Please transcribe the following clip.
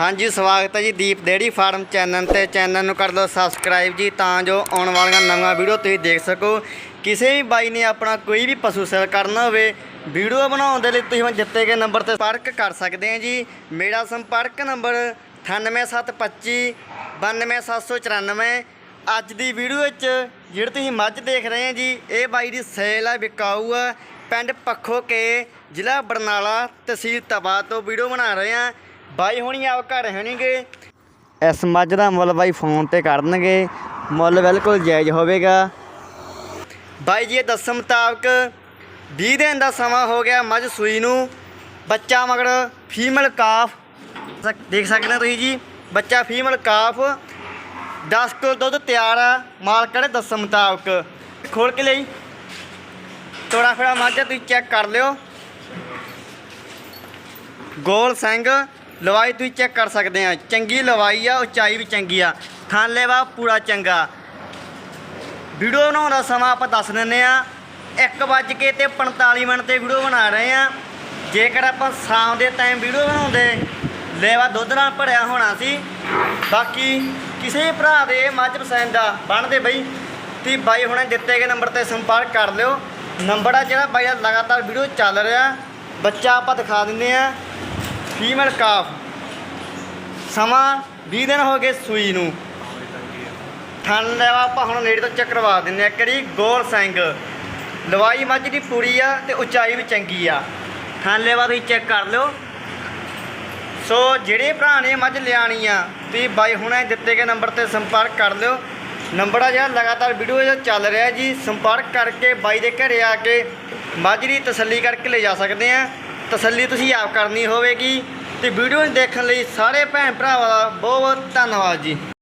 ਹਾਂਜੀ, ਸਵਾਗਤ ਹੈ ਜੀ ਦੀਪ ਡੇੜੀ ਫਾਰਮ ਚੈਨਲ ਤੇ। ਚੈਨਲ ਨੂੰ ਕਰ ਲਓ ਸਬਸਕ੍ਰਾਈਬ ਜੀ, ਤਾਂ ਜੋ ਆਉਣ ਵਾਲੀਆਂ ਨਵੀਆਂ ਵੀਡੀਓ ਤੁਸੀਂ ਦੇਖ ਸਕੋ। ਕਿਸੇ ਵੀ ਬਾਈ ਨੇ ਆਪਣਾ ਕੋਈ ਵੀ ਪਸ਼ੂ ਸੇਲ ਕਰਨਾ ਹੋਵੇ, ਵੀਡੀਓ ਬਣਾਉਣ ਦੇ ਲਈ ਤੁਸੀਂ ਹੁਣ ਦਿੱਤੇ ਗਏ ਨੰਬਰ ਤੇ ਸੰਪਰਕ ਕਰ ਸਕਦੇ ਆ ਜੀ। ਮੇਰਾ ਸੰਪਰਕ ਨੰਬਰ 98725 92794 ਅੱਜ ਦੀ ਵੀਡੀਓ ਵਿੱਚ ਜਿਹੜੀ ਤੁਸੀਂ ਮੱਝ ਦੇਖ ਰਹੇ ਆ ਜੀ, ਇਹ ਬਾਈ ਦੀ ਸੇਲ ਹੈ ਵਿਕਾਊ ਆ। ਪਿੰਡ ਪੱਖੋ ਕੇ ਜ਼ਿਲ੍ਹਾ ਬਰਨਾਲਾ ਤਹਿਸੀਲ ਤਬਾ ਤੋਂ ਵੀਡੀਓ ਬਣਾ ਰਹੇ ਹਾਂ। ਬਾਈ ਹੁਣੀ ਆਪ ਘਰ ਹੋਣਗੇ ਇਸ ਮੱਝ ਦਾ ਮੁੱਲ ਬਾਈ ਫੋਨ ਤੇ ਕਰਨਗੇ ਮੁੱਲ ਬਿਲਕੁਲ ਜਾਇਜ਼ ਹੋਵੇਗਾ। ਬਾਈ ਜੀ ਇਹ ਦੱਸਣ ਮੁਤਾਬਕ 20 ਦਿਨ ਦਾ ਸਮਾਂ ਹੋ ਗਿਆ ਮੱਝ ਸੂਈ ਨੂੰ। ਬੱਚਾ ਮਗਰ ਫੀਮੇਲ ਕਾਫ ਦੇਖ ਸਕਦੇ ਹੋ ਤੁਸੀਂ ਜੀ ਬੱਚਾ ਫੀਮੇਲ ਕਾਫ 10 ਕਿਲੋ ਦੁੱਧ ਤਿਆਰ ਆ ਮਾਲਕ ਨੇ ਦੱਸਣ ਮੁਤਾਬਕ। ਖੋਲ ਕੇ ਲਈ। ਤੋੜਾ ਫੇੜਾ ਮੱਝ ਤੁਸੀਂ ਚੈੱਕ ਕਰ ਲਿਓ। ਗੋਲ ਸਿੰਘ ਲਵਾਈ ਤੁਸੀਂ ਚੈੱਕ ਕਰ ਸਕਦੇ ਆ। ਚੰਗੀ ਲਵਾਈ ਆ, ਉਚਾਈ ਵੀ ਚੰਗੀ ਆ। ਥਾਲੇ ਵਾ, ਪੂਰਾ ਚੰਗਾ। ਵੀਡੀਓ ਬਣਾਉਣ ਦਾ ਸਮਾਂ ਆਪਾਂ ਦੱਸ ਦਿੰਨੇ ਆ। 1 ਵੱਜ ਕੇ ਤੇ 45 ਮਿੰਟ ਤੇ ਵੀਡੀਓ ਬਣਾ ਰਹੇ ਆ। ਜੇਕਰ ਆਪਾਂ ਸ਼ਾਮ ਦੇ ਟਾਈਮ ਵੀਡੀਓ ਬਣਾਉਂਦੇ ਲੈਵਾ ਦੁੱਧ ਨਾਲ ਭਰਿਆ ਹੋਣਾ ਸੀ। ਬਾਕੀ ਕਿਸੇ ਭਰਾ ਦੇ ਮੱਝ ਪਸੰਦ ਆ, ਬਣਦੇ ਬਈ। ਤੇ ਬਾਈ ਹੁਣੇ ਦਿੱਤੇ ਗਏ ਨੰਬਰ ਤੇ ਸੰਪਰਕ ਕਰ ਲਿਓ। ਨੰਬਰ ਆ ਜਿਹੜਾ ਬਾਈ ਦਾ ਲਗਾਤਾਰ ਵੀਡੀਓ ਚੱਲ ਰਿਹਾ। ਬੱਚਾ ਆਪਾਂ ਦਿਖਾ ਦਿੰਦੇ ਆ। Female calf. ਸਮਾਂ 20 ਦਿਨ ਹੋ ਗਏ ਸੂਈ ਨੂੰ। ਥਣ ਲੈਵਾ ਆਪਾਂ ਹੁਣ ਨੇੜੇ ਤੋਂ ਚੈੱਕ ਕਰਵਾ ਦਿੰਦੇ ਆ ਕਿਹੜੀ ਗੋਲ ਸਿੰਘ ਲਵਾਈ ਮੱਝ ਦੀ ਪੂਰੀ ਆ ਤੇ ਉਚਾਈ ਵੀ ਚੰਗੀ ਆ। ਥਣ ਲੈਵਾ ਤੁਸੀਂ ਚੈੱਕ ਕਰ ਲਿਓ। ਸੋ ਜਿਹੜੇ ਭਰਾ ਨੇ ਮੱਝ ਲਿਆਣੀ ਆ, ਤੁਸੀਂ ਬਾਈ ਹੁਣੇ ਦਿੱਤੇ ਗਏ ਨੰਬਰ ਤੇ ਸੰਪਰਕ ਕਰ ਲਿਓ। ਨੰਬਰ ਆ ਜਿਹੜਾ, ਲਗਾਤਾਰ ਵੀਡੀਓ ਜਿਹੜਾ ਚੱਲ ਰਿਹਾ ਜੀ, ਸੰਪਰਕ ਕਰਕੇ ਬਾਈ ਦੇ ਘਰੇ ਆ ਕੇ ਮੱਝ ਦੀ ਤਸੱਲੀ ਕਰਕੇ ਲੈ ਜਾ ਸਕਦੇ ਆ। ਤਸੱਲੀ ਤੁਸੀਂ ਆਪ ਕਰਨੀ ਹੋਵੇਗੀ ਤੇ ਵੀਡੀਓ ਨੂੰ ਦੇਖਣ ਲਈ ਸਾਰੇ ਭੈਣ ਭਰਾਵਾਂ ਦਾ ਬਹੁਤ ਬਹੁਤ ਧੰਨਵਾਦ ਜੀ।